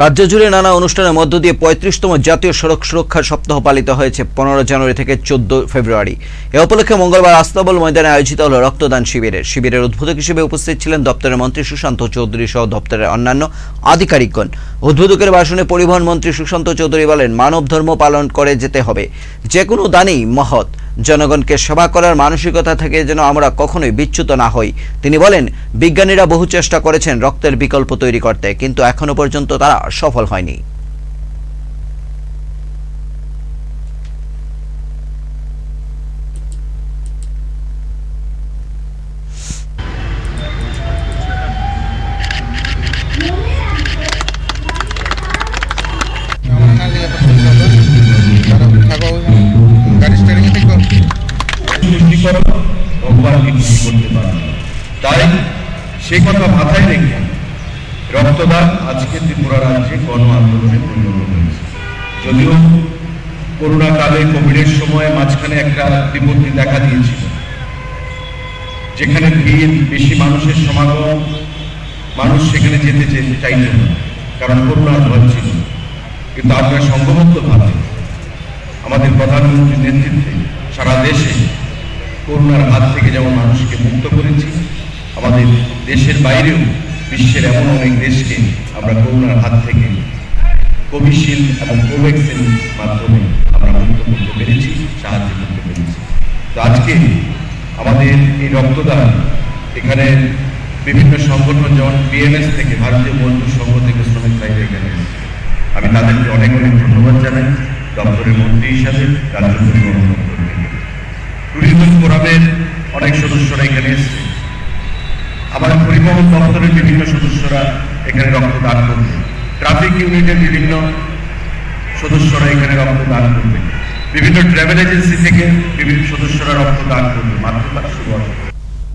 রাজ্য জুড়ে নানা অনুষ্ঠানের মধ্য দিয়ে পঁয়ত্রিশতম জাতীয় সড়ক সুরক্ষা সপ্তাহ পালিত হয়েছে পনেরো জানুয়ারি থেকে চোদ্দ ফেব্রুয়ারি। এ উপলক্ষে মঙ্গলবার আস্তাবল ময়দানে আয়োজিত হল রক্তদান শিবিরের। শিবিরের উদ্বোধক হিসেবে উপস্থিত ছিলেন দপ্তরের মন্ত্রী সুশান্ত চৌধুরী সহ দপ্তরের অন্যান্য আধিকারিকগণ। উদ্বোধকের ভাষণে পরিবহন মন্ত্রী সুশান্ত চৌধুরী বলেন মানব ধর্ম পালন করে যেতে হবে। যে কোনো দানই মহৎ। জনগণকে সেবা করার মানসিকতা থেকে যেন আমরা কখনোই বিচ্যুত না হই। তিনি বলেন, বিজ্ঞানীরা বহু চেষ্টা করেছেন রক্তের বিকল্প তৈরি করতে, কিন্তু এখনও পর্যন্ত তারা সফল হয়নি। করো ভগবানকে করতে তাই সেই কথা মাথায় রেখে রক্তদান আজকে ত্রিপুরা রাজ্যে গণ আন্দোলনে পরিণত হয়েছে। যদিও করোনা কালে কোভিডের সময় মাঝখানে একটা বিপত্তি দেখা দিয়েছিল, যেখানে ভিড়, বেশি মানুষের সমাগম, মানুষ সেখানে যেতে চে- চাইত না, কারণ করোনার ভয় ছিল। কিন্তু আমরা সংঘবদ্ধভাবে আমাদের প্রধানমন্ত্রীর নেতৃত্বে সারা দেশে করোনার হাত থেকে যেমন মানুষকে মুক্ত করেছি, আমাদের দেশের বাইরেও বিশ্বের এমন অনেক দেশকে আমরা করোনার হাত থেকে কোভিশিল্ড এবং কোভ্যাক্সিন মাধ্যমে আমরা মুক্ত করতে পেরেছি, সাহায্য করতে পেরেছি। তো আজকে আমাদের এই রক্তদান এখানে বিভিন্ন সংগঠন, যেমন বিএমএস থেকে, ভারতীয় বন্ধু সংঘ থেকে শ্রমিক ভাইরা এখানে। আমি তাদেরকে অনেক অনেক ধন্যবাদ জানাই। দপ্তরের মন্ত্রী হিসাবে রাজ্য ট্যুরিজম ফোরামের অনেক সদস্যরা এখানে এসছে। আবার পরিবহন দপ্তরের বিভিন্ন সদস্যরা এখানে রক্তদান করবে ট্রাফিক ইউনিটের বিভিন্ন সদস্যরা এখানে রক্তদান করবে। বিভিন্ন ট্রাভেল এজেন্সি থেকে বিভিন্ন সদস্যরা রক্তদান করবে। শুভ